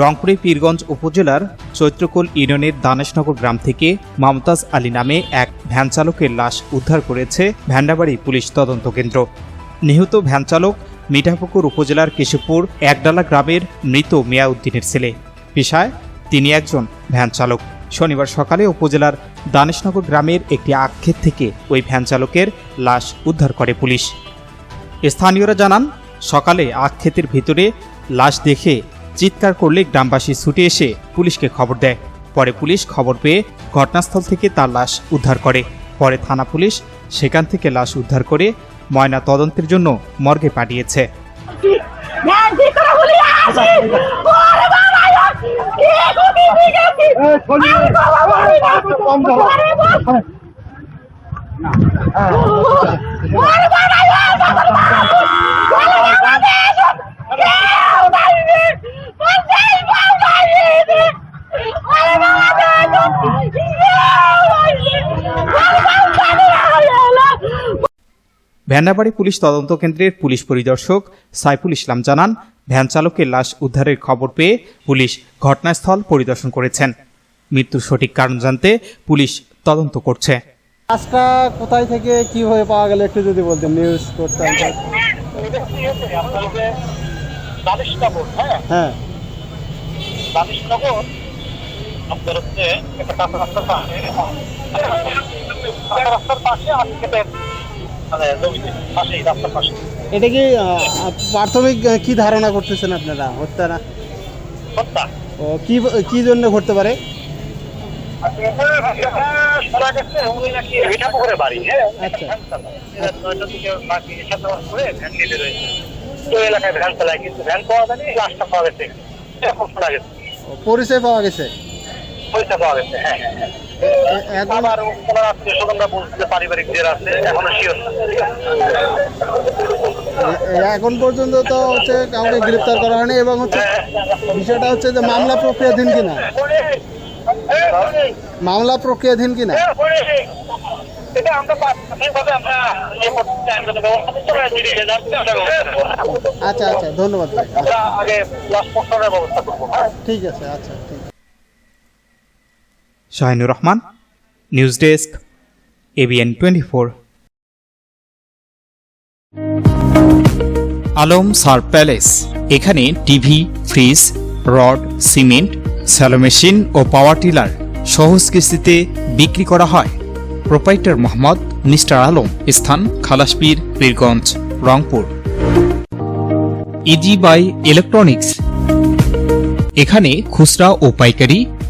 রংপুরে পীরগঞ্জ উপজেলার চৈত্রকোল ইউনিয়নের দানেশনগর গ্রাম থেকে মমতাজ আলী নামে এক ভ্যান চালকের লাশ উদ্ধার করেছে ভ্যান্ডাবাড়ি পুলিশ তদন্ত কেন্দ্র। নিহত ভ্যান চালক মিঠাপুকুর উপজেলার কেশবপুর একডালা গ্রামের মৃত মিয়াউদ্দিনের ছেলে। পেশায় তিনি একজন ভ্যান চালক। শনিবার সকালে উপজেলার দানেশনগর গ্রামের একটি আক্ষেত থেকে ওই ভ্যান চালকের লাশ উদ্ধার করে পুলিশ। স্থানীয়রা জানান, সকালে আক্ষেতের ভিতরে লাশ দেখে চিৎকার করলে গ্রামবাসী ছুটে এসে পুলিশকে খবর দেয় পরে পুলিশ খবর পেয়ে ঘটনাস্থল থেকে তার লাশ উদ্ধার করে পরে থানা পুলিশ সেখান থেকে লাশ উদ্ধার করে ময়না তদন্তের জন্য মর্গে পাঠিয়েছে ধ্যান ভ্যান্ডাবাড়ি পুলিশ তদন্ত কেন্দ্রের পুলিশ পরিদর্শক সাইফুল ইসলাম জানান ভ্যান চালকের লাশ উদ্ধারের খবর পেয়ে পুলিশ ঘটনাস্থল পরিদর্শন করেছেন। মৃত্যুর সঠিক কারণ জানতে পুলিশ তদন্ত করছে। লাশটা কোথায় থেকে কীভাবে পাওয়া গেল একটু যদি বলতেন নিউজ করতাম হ্যাঁ হ্যাঁ। আপনার হচ্ছে একটা রাস্তার পাশে কাঁচা রাস্তার পাশে। আজকের মানে জমিতে পাশেই রাস্তার পাশে। এটা কি প্রাথমিক কি ধারণা করতেছেন আপনারা? হত্যা না? হত্যা। ও কি কি জন্য ঘটতে পারে? হ্যাঁ? ভ্যান পাওয়া গেছে। পরিচয় পাওয়া গেছে? হ্যাঁ এ- এখন আবার ওনার আত্মীয় স্বজনরা বলছে যে পারিবারিক জেরা আছে এখনও শিওর পর্যন্ত তো হচ্ছে কাউকে গ্রেপ্তার করা হয়নি এবং হচ্ছে বিষয়টা হচ্ছে যে মামলা প্রক্রিয়াধীন কিনা? মামলা প্রক্রিয়াধীন কিনা? আমরা ইয়ে। আচ্ছা আচ্ছা ধন্যবাদ হ্যাঁ। ঠিক আছে আচ্ছা ঠিক Shahinur Rahman news desk ABN twenty four Alam সার প্যালেস। এখানে TV, fridge, rod, cement, shallow machine ও পাওয়ার টিলার সহজ কিস্তিতে বিক্রি করা হয়। প্রোপাইটার মোহাম্মদ নিস্টার আলম, স্থান Khalaspir Pirganj Rangpur. Easy buy electronics এখানে খুচরা ও পাইকারি